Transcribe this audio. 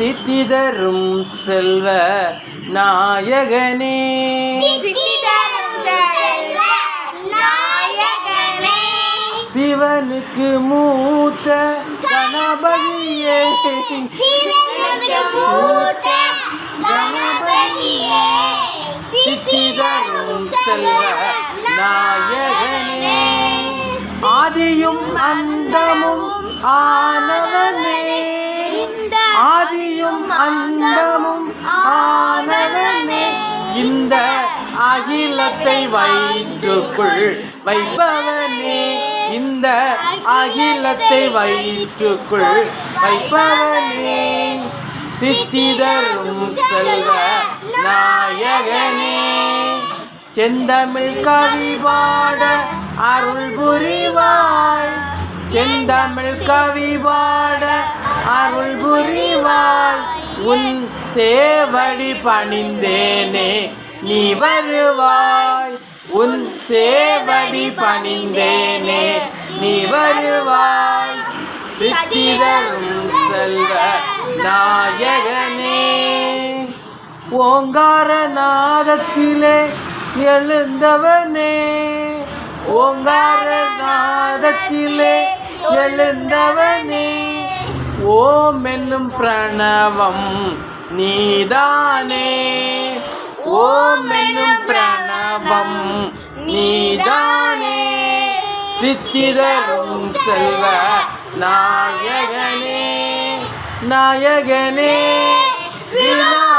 சித்திதரும் செல்வ நாயகனே. சிவனுக்கு மூத்த கணபதியே. சித்திதரும் செல்வ நாயகனே. ஆதியும் அந்தமும் ஆனவனே ஆதியும் அந்தமும் ஆனவனே இந்த அகிலத்தை வயிற்றுக்குள் வைப்பவனே. இந்த அகிலத்தை வயிற்றுக்குள் வைப்பவனே. சித்திதரும் செல்வ நாயகனே. செந்தமிழ் கவி பாட அருள் புரிவாய். செந்தமிழ் கவி பாட அருள் உன் சேவடி பணிந்தேனே நீ வருவாய். உன் சேவடி பணிந்தேனே நீ வருவாய். சித்திதரும் செல்வ நாயகனே ஓங்கார நாதத்திலே எழுந்தவனே. ஓங்கார நாதத்திலே எழுந்தவனே. ஓம் என்னும் பிரணவம் நீதானே. ஓம் என்னும் பிரணவம் நீதானே. சித்திதரும் செல்வ நாயகனே நாயகனே விநாயகனே